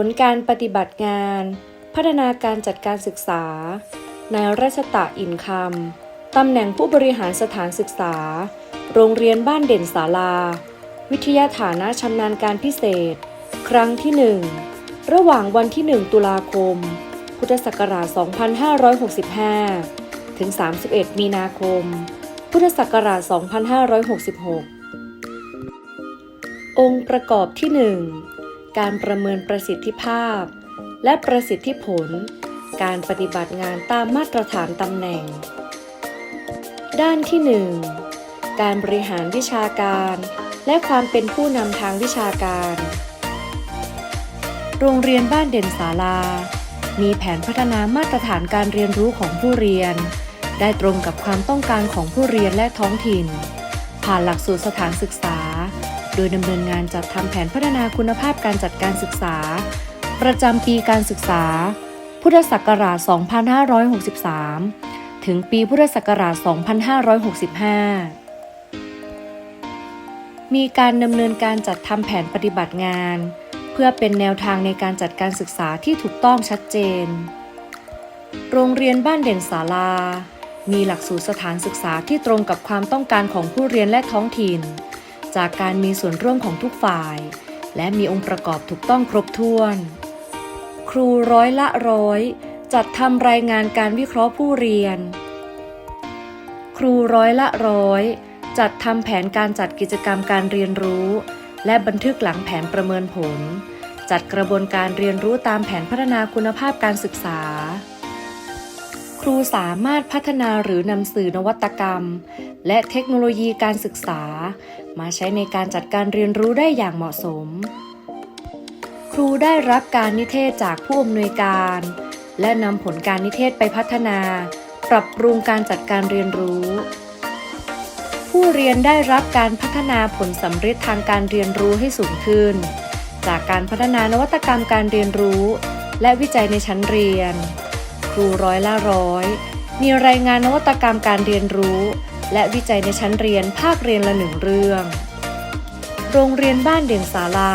ผลการปฏิบัติงาน พัฒนาการจัดการศึกษา นายรัชตะอินคำตำแหน่งผู้บริหารสถานศึกษา โรงเรียนบ้านเด่นศาลา วิทยาฐานะชำนาญการพิเศษ ครั้งที่ 1 ระหว่างวันที่ 1 ตุลาคม พุทธศักราช 2565 ถึง 31 มีนาคม พุทธศักราช 2566 องค์ประกอบที่ 1 การประเมินประสิทธิภาพ และประสิทธิผล การปฏิบัติงานตามมาตรฐานตำแหน่ง ด้านที่ 1 การบริหารวิชาการ และความเป็นผู้นำทางวิชาการ โรงเรียนบ้านเด่นศาลา มีแผนพัฒนามาตรฐานการเรียนรู้ของผู้เรียน ได้ตรงกับความต้องการของผู้เรียนและท้องถิ่น ผ่านหลักสูตรสถานศึกษา โดยดำเนินงานจัดทำแผนพัฒนาคุณภาพการจัดการศึกษา ประจำปีการศึกษา พุทธศักราช 2563 ถึงปีพุทธศักราช 2565 มีการดำเนินการจัดทำแผนปฏิบัติงาน เพื่อเป็นแนวทางในการจัดการศึกษาที่ถูกต้องชัดเจน โรงเรียนบ้านเด่นศาลา มีหลักสูตรสถานศึกษาที่ตรงกับความต้องการของผู้เรียนและท้องถิ่น จากการมีส่วนร่วมของทุกฝ่าย และมีองค์ประกอบถูกต้องครบถ้วน ครูร้อยละร้อย จัดทำรายงานการวิเคราะห์ผู้เรียน ครูร้อยละร้อย จัดทำแผนการจัดกิจกรรมการเรียนรู้ และบันทึกหลังแผนประเมินผล จัดกระบวนการเรียนรู้ตามแผนพัฒนาคุณภาพการศึกษา รูสามารถพัฒนาหรือนำสื่อนวัตกรรม และเทคโนโลยีการศึกษา มาใช้ในการจัดการเรียนรู้ได้อย่างเหมาะสม ครูได้รับการนิเทศจากผู้อำนวยการ และนำผลการนิเทศไปพัฒนา ปรับปรุงการจัดการเรียนรู้ ผู้เรียนได้รับการพัฒนาผลสำเร็จทางการเรียนรู้ให้สูงขึ้น จากการพัฒนานวัตกรรมการเรียนรู้ และวิจัยในชั้นเรียน รูร้อยละร้อย มีรายงานนวัตกรรมการเรียนรู้ และวิจัยในชั้นเรียนภาคเรียนละหนึ่งเรื่อง โรงเรียนบ้านเด่นศาลา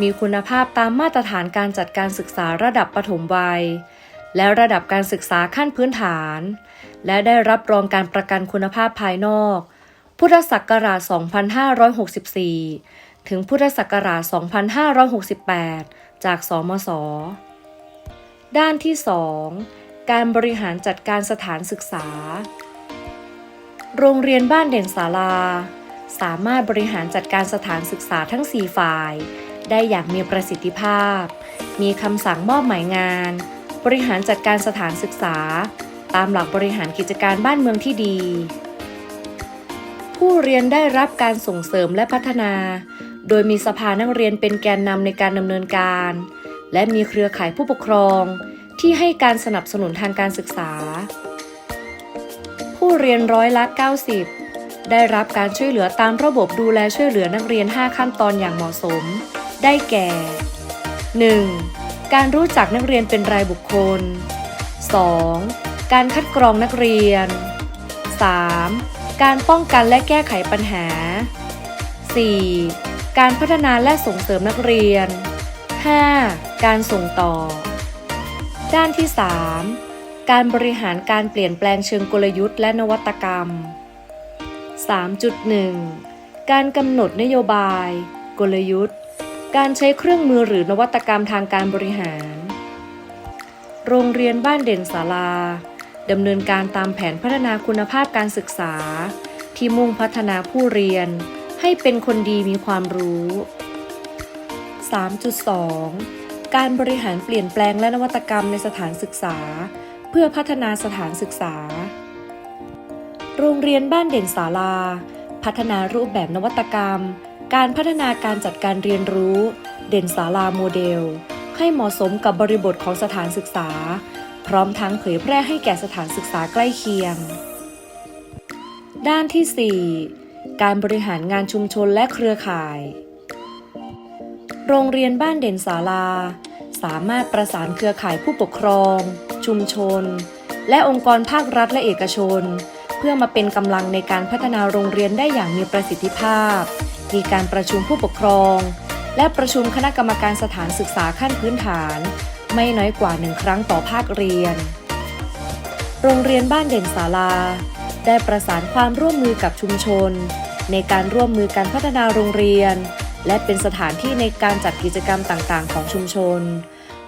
มีคุณภาพตามมาตรฐานการจัดการศึกษาระดับประถมวัย และระดับการศึกษาขั้นพื้นฐาน และได้รับรองการประกันคุณภาพภายนอก พุทธศักราช 2564 ถึงพุทธศักราช 2568 จากสมศ ด้านที่ 2 การบริหารจัดการสถานศึกษา โรงเรียนบ้านเด่นศาลา สามารถบริหารจัดการสถานศึกษาทั้ง 4 ฝ่าย ได้อย่างมีประสิทธิภาพ มีคำสั่งมอบหมายงาน บริหารจัดการสถานศึกษา ตามหลักบริหารกิจการบ้านเมืองที่ดี ผู้เรียนได้รับการส่งเสริมและพัฒนา โดยมีสภานักเรียนเป็นแกนนำในการดำเนินการ และมีเครือข่ายผู้ปกครอง ที่ให้การสนับสนุนทางการศึกษา ผู้เรียนร้อยละ 90 ได้รับการช่วยเหลือตามระบบดูแลช่วยเหลือนักเรียน 5 ขั้นตอนอย่างเหมาะสม ได้แก่ 1. การรู้จักนักเรียนเป็นรายบุคคล 2. การคัดกรองนักเรียน 3. การป้องกันและแก้ไขปัญหา 4. การพัฒนาและส่งเสริมนักเรียน 5. การส่งต่อ ด้านที่ 3 การบริหารการเปลี่ยนแปลงเชิงกลยุทธ์และนวัตกรรม 3.1 การกำหนดนโยบาย กลยุทธ์ การใช้เครื่องมือหรือนวัตกรรมทางการบริหาร โรงเรียนบ้านเด่นศาลาดำเนินการตามแผนพัฒนาคุณภาพการศึกษา ที่มุ่งพัฒนาผู้เรียน ให้เป็นคนดีมีความรู้ 3.2 การบริหารเปลี่ยนแปลงและนวัตกรรมในสถานศึกษา เพื่อพัฒนาสถานศึกษา โรงเรียนบ้านเด่นศาลา พัฒนารูปแบบนวัตกรรม การพัฒนาการจัดการเรียนรู้ เด่นศาลาโมเดล ให้เหมาะสมกับบริบทของสถานศึกษา พร้อมทั้งเผยแพร่ให้แก่สถานศึกษาใกล้เคียง ด้านที่ 4 การบริหารงานชุมชนและเครือข่าย โรงเรียนบ้านเด่นศาลา สามารถประสานเครือข่ายผู้ปกครอง ชุมชน และองค์กรภาครัฐและเอกชน เพื่อมาเป็นกำลังในการพัฒนาโรงเรียนได้อย่างมีประสิทธิภาพ มีการประชุมผู้ปกครอง และประชุมคณะกรรมการสถานศึกษาขั้นพื้นฐาน ไม่น้อยกว่าหนึ่งครั้งต่อภาคเรียน โรงเรียนบ้านเด่นศาลา ได้ประสานความร่วมมือกับชุมชน ในการร่วมมือการพัฒนาโรงเรียน และเป็นสถานที่ในการจัดกิจกรรมต่างๆ ของชุมชน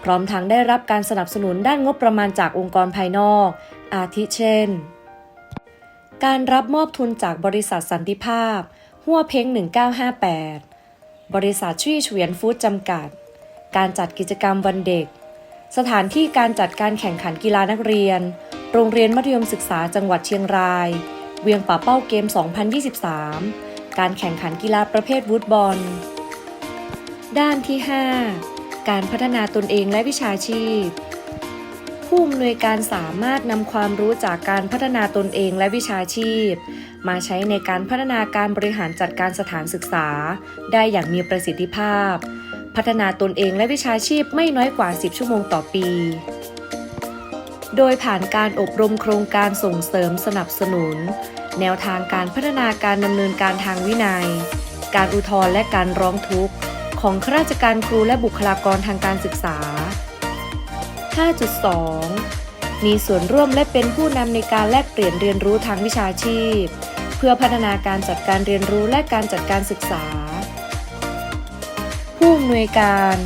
พร้อมทั้งได้รับการสนับสนุนด้านงบประมาณจากองค์กรภายนอก อาทิเช่น การรับมอบทุนจากบริษัทสันติภาพ หัวเพ้ง 1958 บริษัทชี่เฉวียนฟู้ดจำกัด การจัดกิจกรรมวันเด็ก สถานที่การจัดการแข่งขันกีฬานักเรียน โรงเรียนมัธยมศึกษาจังหวัดเชียงราย เวียงป่าเป้าเกม 2023 การแข่งขันกีฬาประเภทวูดบอล ด้านที่ 5 การพัฒนาตนเองและวิชาชีพ ผู้อำนวยการสามารถนำความรู้จากการพัฒนาตนเองและวิชาชีพ มาใช้ในการพัฒนาการบริหารจัดการสถานศึกษา ได้อย่างมีประสิทธิภาพ พัฒนาตนเองและวิชาชีพไม่น้อยกว่า 10 ชั่วโมงต่อปีโดยผ่านการอบรมโครงการส่งเสริมสนับสนุน แนวทางการพัฒนาการดำเนินการทางวินัย การอุทธรณ์และการร้องทุกข์ ของข้าราชการครูและบุคลากรทางการศึกษา 5.2 มีส่วนร่วมและเป็นผู้นำในการแลกเปลี่ยนเรียนรู้ทางวิชาชีพ เพื่อพัฒนาการจัดการเรียนรู้และการจัดการศึกษา ผู้อำนวยการ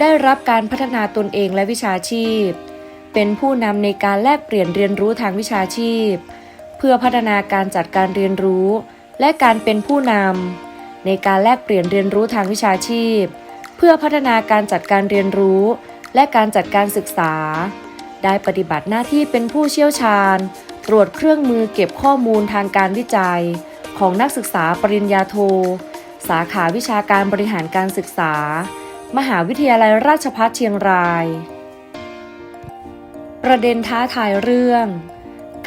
ได้รับการพัฒนาตนเองและวิชาชีพ เป็นผู้นำในการแลกเปลี่ยนเรียนรู้ทางวิชาชีพ เพื่อพัฒนาการจัดการเรียนรู้ และการเป็นผู้นำในการแลกเปลี่ยนเรียนรู้ทางวิชาชีพ เพื่อพัฒนาการจัดการเรียนรู้ และการจัดการศึกษา ได้ปฏิบัติหน้าที่เป็นผู้เชี่ยวชาญ ตรวจเครื่องมือเก็บข้อมูลทางการวิจัย ของนักศึกษาปริญญาโท สาขาวิชาการบริหารการศึกษา มหาวิทยาลัยราชภัฏเชียงราย ประเด็นท้าทายเรื่อง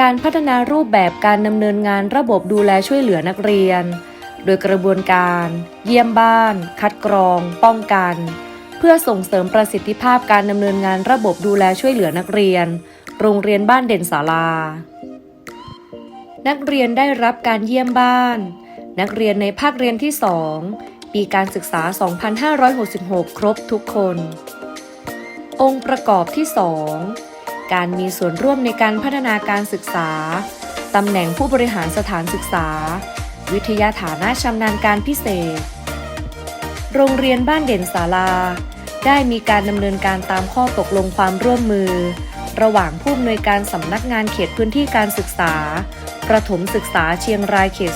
การพัฒนารูปแบบการดำเนินงานระบบดูแลช่วยเหลือนักเรียน โดยกระบวนการ เยี่ยมบ้าน คัดกรอง ป้องกัน เพื่อส่งเสริมประสิทธิภาพการดำเนินงานระบบดูแลช่วยเหลือนักเรียน โรงเรียนบ้านเด่นศาลา นักเรียนได้รับการเยี่ยมบ้าน นักเรียนในภาคเรียนที่ 2 ปีการศึกษา 2566 ครบทุกคน องค์ประกอบที่ 2 การมีส่วนร่วมในการพัฒนาการศึกษา ตำแหน่งผู้บริหารสถานศึกษา วิทยาฐานะชำนาญการพิเศษ โรงเรียนบ้านเด่นศาลา ได้มีการดำเนินการตามข้อตกลงความร่วมมือ ระหว่างผู้อำนวยการสำนักงานเขตพื้นที่การศึกษา ประถมศึกษาเชียงรายเขต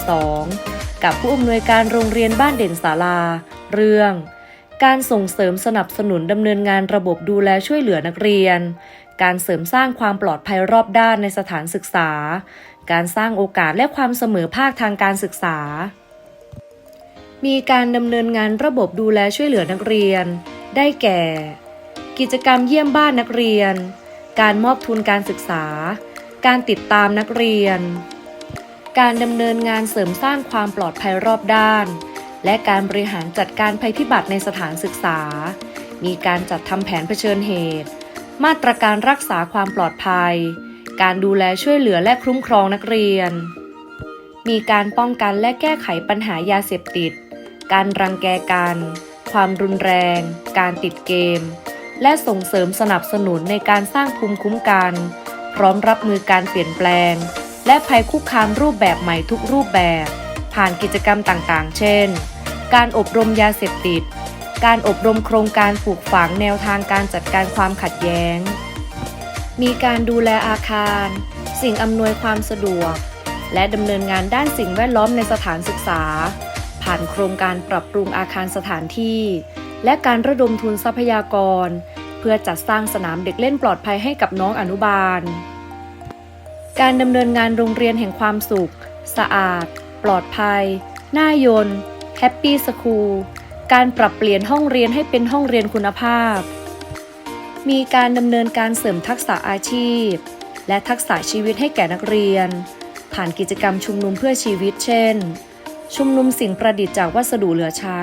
2 กับผู้อำนวยการโรงเรียนบ้านเด่นศาลา เรื่องการส่งเสริมสนับสนุนดำเนินงานระบบดูแลช่วยเหลือนักเรียน การเสริมสร้างความปลอดภัยรอบด้านในสถานศึกษา การสร้างโอกาสและความเสมอภาคทางการศึกษา มีการดำเนินงานระบบดูแลช่วยเหลือนักเรียน ได้แก่ กิจกรรมเยี่ยมบ้านนักเรียน การมอบทุนการศึกษา การติดตามนักเรียน การดำเนินงานเสริมสร้างความปลอดภัยรอบด้าน และการบริหารจัดการภัยพิบัติในสถานศึกษา มีการจัดทำแผนเผชิญเหตุ มาตรการรักษาความปลอดภัย การดูแลช่วยเหลือและคุ้มครองนักเรียน มีการป้องกันและแก้ไขปัญหายาเสพติด การรังแกกัน ความรุนแรง การติดเกม และส่งเสริมสนับสนุนในการสร้างภูมิคุ้มกัน พร้อมรับมือการเปลี่ยนแปลง และภัยคุกคามรูปแบบใหม่ทุกรูปแบบ ผ่านกิจกรรมต่างๆ เช่น การอบรมยาเสพติด การอบรมโครงการปลูกฝังแนวทางการจัดการความขัดแย้ง มีการดูแลอาคาร สิ่งอำนวยความสะดวก และดำเนินงานด้านสิ่งแวดล้อมในสถานศึกษา ผ่านโครงการปรับปรุงอาคารสถานที่ และการระดมทุนทรัพยากร เพื่อจัดสร้างสนามเด็กเล่นปลอดภัยให้กับน้องอนุบาล การดำเนินงานโรงเรียนแห่งความสุข สะอาด ปลอดภัย น่ายนแฮปปี้สคูล การปรับเปลี่ยนห้องเรียนให้เป็นห้องเรียนคุณภาพ มีการดำเนินการเสริมทักษะอาชีพ และทักษะชีวิตให้แก่นักเรียน ผ่านกิจกรรมชุมนุมเพื่อชีวิตเช่น ชุมนุมสิ่งประดิษฐ์จากวัสดุเหลือใช้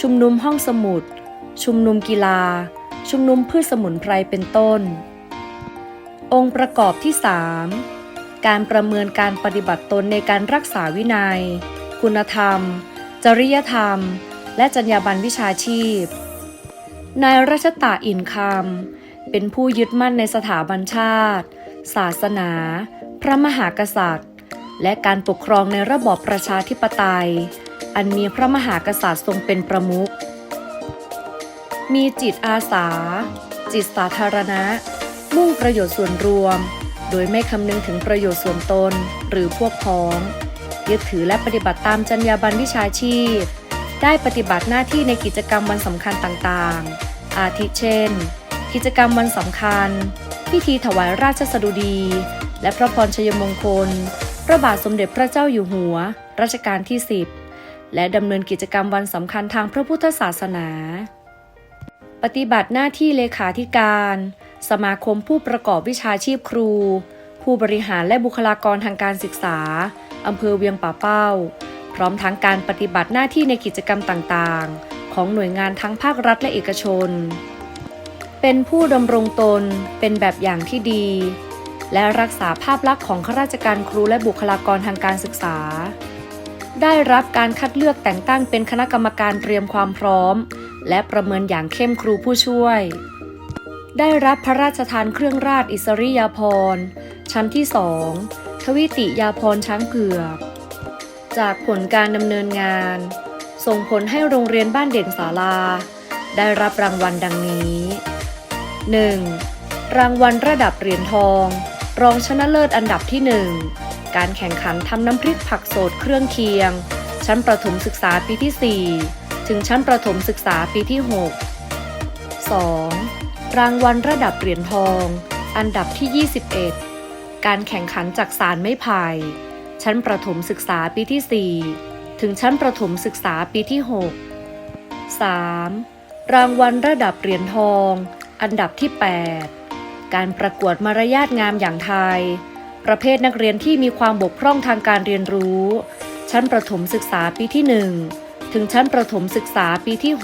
ชุมนุมห้องสมุด ชุมนุมกีฬา ชุมนุมพืชสมุนไพรเป็นต้น องค์ประกอบที่ 3 การประเมินการปฏิบัติตนในการรักษาวินัย คุณธรรม จริยธรรม และจรรยาบรรณวิชาชีพ นายรัชตาอินคำเป็นผู้ยึดมั่นในสถาบันชาติ ศาสนา พระมหากษัตริย์ และการปกครองในระบอบประชาธิปไตย อันมีพระมหากษัตริย์ทรงเป็นประมุข มีจิตอาสา จิตสาธารณะ มุ่งประโยชน์ส่วนรวม โดยไม่คำนึงถึงประโยชน์ส่วนตนหรือพวกพ้องยึดถือและปฏิบัติตามจรรยาบรรณวิชาชีพ ได้ปฏิบัติหน้าที่ในกิจกรรมวันสำคัญต่างๆ อาทิเช่น กิจกรรมวันสำคัญ พิธีถวายราชสดุดี และพระพรชัยมงคล พระบาทสมเด็จพระเจ้าอยู่หัว รัชกาลที่ 10 และดำเนินกิจกรรมวันสำคัญทางพระพุทธศาสนา ปฏิบัติหน้าที่เลขาธิการ สมาคมผู้ประกอบวิชาชีพครู ผู้บริหารและบุคลากรทางการศึกษาอำเภอเวียงป่าเป้า พร้อมทั้งการปฏิบัติหน้าที่ในกิจกรรมต่างๆ ของหน่วยงานทั้งภาครัฐและเอกชน เป็นผู้ดำรงตนเป็นแบบอย่างที่ดี และรักษาภาพลักษณ์ของข้าราชการครูและบุคลากรทางการศึกษา ได้รับการคัดเลือกแต่งตั้งเป็นคณะกรรมการเตรียมความพร้อม และประเมินอย่างเข้มครูผู้ช่วย ได้รับพระราชทานเครื่องราชอิสริยาภรณ์ชั้นที่สองทวิติยาภรณ์ช้างเผือก จากผลการดำเนินงาน ส่งผลให้โรงเรียนบ้านเด่นศาลา ได้รับรางวัลดังนี้ 1. รางวัลระดับเหรียญทอง รองชนะเลิศอันดับที่ 1 การแข่งขันทำน้ำพริกผักสดเครื่องเคียง ชั้นประถมศึกษาปีที่ 4 ถึงชั้นประถมศึกษาปีที่ 6 2. รางวัลระดับเหรียญทอง อันดับที่ 21 การแข่งขันจากสารไม้ไผ่ ชั้นประถมศึกษาปีที่ 4 ถึงชั้นประถมศึกษาปีที่ 6 3. รางวัลระดับเหรียญทอง อันดับที่ 8 การประกวดมารยาทงามอย่างไทย ประเภทนักเรียนที่มีความบกพร่องทางการเรียนรู้ ชั้นประถมศึกษาปีที่ 1 ถึงชั้นประถมศึกษาปีที่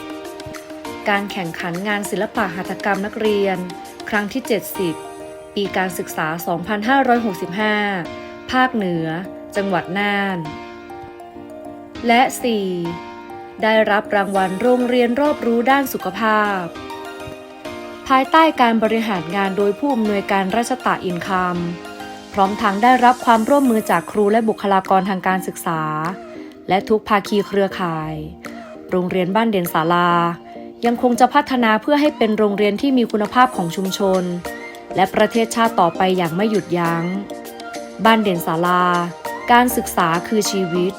6 การแข่งขันงานศิลปะหัตถกรรมนักเรียน ครั้งที่ 70 ปีการศึกษา 2565 ภาคเหนือ จังหวัดน่าน และ 4. ได้รับรางวัลโรงเรียนรอบรู้ด้านสุขภาพ ภายใต้การบริหารงานโดยผู้อำนวยการราชตะอินคำพร้อมทั้งได้รับความร่วมมือจากครูและบุคลากรทางการศึกษา และทุกภาคีเครือข่าย โรงเรียนบ้านเด่นศาลา ยังคงจะพัฒนาเพื่อให้เป็นโรงเรียนที่มีคุณภาพของชุมชน และประเทศชาติต่อไปอย่างไม่หยุดยัง้ง บ้านเด่นศาลา การศึกษาคือชีวิต